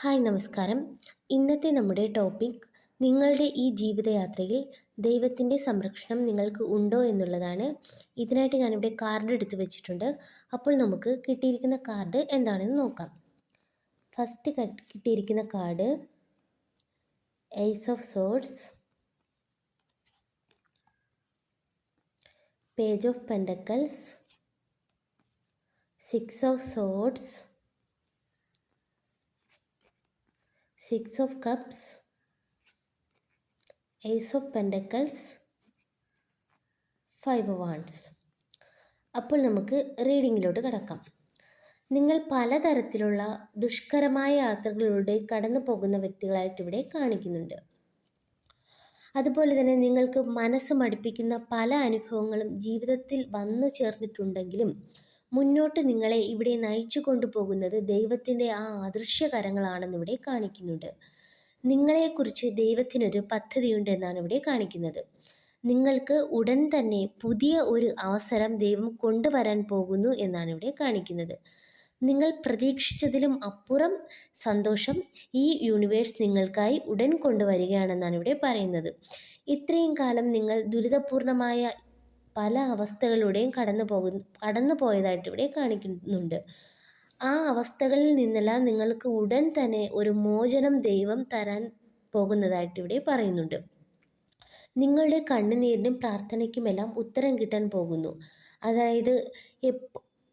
Hi നമസ്കാരം. ഇന്നത്തെ നമ്മുടെ ടോപ്പിക് നിങ്ങളുടെ ഈ ജീവിതയാത്രയിൽ ദൈവത്തിന്റെ സംരക്ഷണം നിങ്ങൾക്ക് ഉണ്ടോ എന്നുള്ളതാണ്. ഇതിനായിട്ട് ഞാനിവിടെ കാർഡ് എടുത്ത് വെച്ചിട്ടുണ്ട്. അപ്പോൾ നമുക്ക് കിട്ടിയിരിക്കുന്ന കാർഡ് എന്താണെന്ന് നോക്കാം. ഫസ്റ്റ് കിട്ടിയിരിക്കുന്ന card ace of swords page of pentacles six of swords six of cups ace of pentacles five wands. അപ്പോൾ നമുക്ക് റീഡിങ്ങിലോട്ട് കിടക്കാം. നിങ്ങൾ പലതരത്തിലുള്ള ദുഷ്കരമായ യാത്രകളിലൂടെ കടന്നു പോകുന്ന വ്യക്തികളായിട്ട് ഇവിടെ കാണിക്കുന്നുണ്ട്. അതുപോലെ തന്നെ നിങ്ങൾക്ക് മനസ്സ് മടുപ്പിക്കുന്ന പല അനുഭവങ്ങളും ജീവിതത്തിൽ വന്നു ചേർന്നിട്ടുണ്ടെങ്കിലും മുന്നോട്ട് നിങ്ങളെ ഇവിടെ നയിച്ചു കൊണ്ടുപോകുന്നത് ദൈവത്തിന്റെ ആ അദൃശ്യ കരങ്ങളാണെന്ന് ഇവിടെ കാണിക്കുന്നുണ്ട്. നിങ്ങളെക്കുറിച്ച് ദൈവത്തിനൊരു പദ്ധതിയുണ്ട് എന്നാണ് ഇവിടെ കാണിക്കുന്നത്. നിങ്ങൾക്ക് ഉടൻ തന്നെ പുതിയ ഒരു അവസരം ദൈവം കൊണ്ടുവരാൻ പോകുന്നു എന്നാണ് ഇവിടെ കാണിക്കുന്നത്. നിങ്ങൾ പ്രതീക്ഷിച്ചതിലും അപ്പുറം സന്തോഷം ഈ യൂണിവേഴ്സ് നിങ്ങൾക്കായി ഉടൻ കൊണ്ടുവരികയാണെന്നാണ് ഇവിടെ പറയുന്നത്. ഇത്രയും കാലം നിങ്ങൾ ദുരിതപൂർണമായ പല അവസ്ഥകളിലൂടെയും കടന്നു പോകുന്ന കടന്നു പോയതായിട്ട് ഇവിടെ കാണിക്കുന്നുണ്ട്. ആ അവസ്ഥകളിൽ നിന്നെല്ലാം നിങ്ങൾക്ക് ഉടൻ തന്നെ ഒരു മോചനം ദൈവം തരാൻ പോകുന്നതായിട്ട് ഇവിടെ പറയുന്നുണ്ട്. നിങ്ങളുടെ കണ്ണുനീരിനും പ്രാർത്ഥനയ്ക്കുമെല്ലാം ഉത്തരം കിട്ടാൻ പോകുന്നു. അതായത്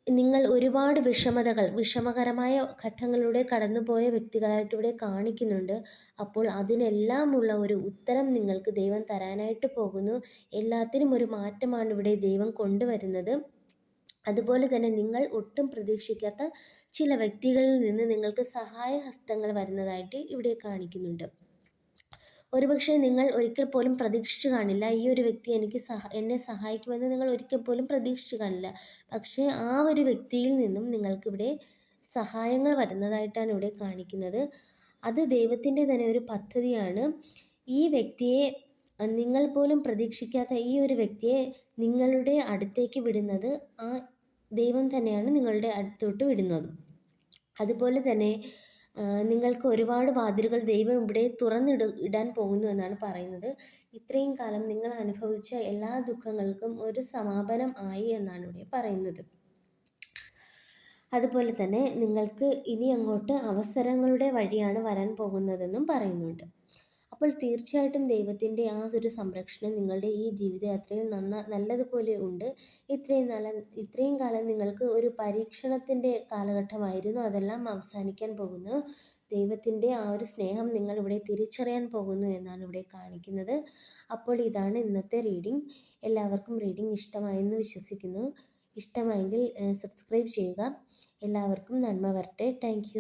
നിങ്ങൾ ഒരുപാട് വിഷമതകൾ വിഷമകരമായ ഘട്ടങ്ങളിലൂടെ കടന്നുപോയ വ്യക്തികളായിട്ട് ഇവിടെ കാണിക്കുന്നുണ്ട്. അപ്പോൾ അതിനെല്ലാമുള്ള ഒരു ഉത്തരം നിങ്ങൾക്ക് ദൈവം തരാനായിട്ട് പോകുന്നു. എല്ലാത്തിനും ഒരു മാറ്റമാണ് ഇവിടെ ദൈവം കൊണ്ടുവരുന്നത്. അതുപോലെ തന്നെ നിങ്ങൾ ഒട്ടും പ്രതീക്ഷിക്കാത്ത ചില വ്യക്തികളിൽ നിന്ന് നിങ്ങൾക്ക് സഹായഹസ്തങ്ങൾ വരുന്നതായിട്ട് ഇവിടെ കാണിക്കുന്നുണ്ട്. ഒരുപക്ഷെ നിങ്ങൾ ഒരിക്കൽ പോലും പ്രതീക്ഷിച്ചു കാണില്ല ഈ ഒരു വ്യക്തി എനിക്ക് സഹ എന്നെ സഹായിക്കുമെന്ന് നിങ്ങൾ ഒരിക്കൽ പോലും പ്രതീക്ഷിച്ചു കാണില്ല. പക്ഷേ ആ ഒരു വ്യക്തിയിൽ നിന്നും നിങ്ങൾക്കിവിടെ സഹായങ്ങൾ വരുന്നതായിട്ടാണ് ഇവിടെ കാണിക്കുന്നത്. അത് ദൈവത്തിന്റെ തന്നെ ഒരു പദ്ധതിയാണ്. ഈ വ്യക്തിയെ നിങ്ങൾ പോലും പ്രതീക്ഷിക്കാത്ത ഈ ഒരു വ്യക്തിയെ നിങ്ങളുടെ അടുത്തേക്ക് വിടുന്നത് ആ ദൈവം തന്നെയാണ് നിങ്ങളുടെ അടുത്തോട്ട് വിടുന്നതും. അതുപോലെ തന്നെ നിങ്ങൾക്ക് ഒരുപാട് വാതിലുകൾ ദൈവം ഇവിടെ തുറന്നിട ഇടാൻ പോകുന്നു എന്നാണ് പറയുന്നത്. ഇത്രയും കാലം നിങ്ങൾ അനുഭവിച്ച എല്ലാ ദുഃഖങ്ങൾക്കും ഒരു സമാപനം ആയി എന്നാണ് ഇവിടെ പറയുന്നത്. അതുപോലെ തന്നെ നിങ്ങൾക്ക് ഇനി അങ്ങോട്ട് അവസരങ്ങളുടെ വഴിയാണ് വരാൻ പോകുന്നതെന്നും പറയുന്നുണ്ട്. അപ്പോൾ തീർച്ചയായിട്ടും ദൈവത്തിന്റെ ആ ഒരു സംരക്ഷണം നിങ്ങളുടെ ഈ ജീവിതയാത്രയിൽ നന്ന നല്ലതുപോലെ ഉണ്ട്. ഇത്രയും നല്ല ഇത്രയും കാലം നിങ്ങൾക്ക് ഒരു പരീക്ഷണത്തിന്റെ കാലഘട്ടമായിരുന്നു. അതെല്ലാം അവസാനിക്കാൻ പോകുന്നു. ദൈവത്തിന്റെ ആ ഒരു സ്നേഹം നിങ്ങൾ ഇവിടെ തിരിച്ചറിയാൻ പോകുന്നു എന്നാണ് ഇവിടെ കാണിക്കുന്നത്. അപ്പോൾ ഇതാണ് ഇന്നത്തെ റീഡിംഗ് എല്ലാവർക്കും റീഡിംഗ് ഇഷ്ടമായെന്ന് വിശ്വസിക്കുന്നു. ഇഷ്ടമായെങ്കിൽ സബ്സ്ക്രൈബ് ചെയ്യുക. എല്ലാവർക്കും നന്മ വരട്ടെ. താങ്ക്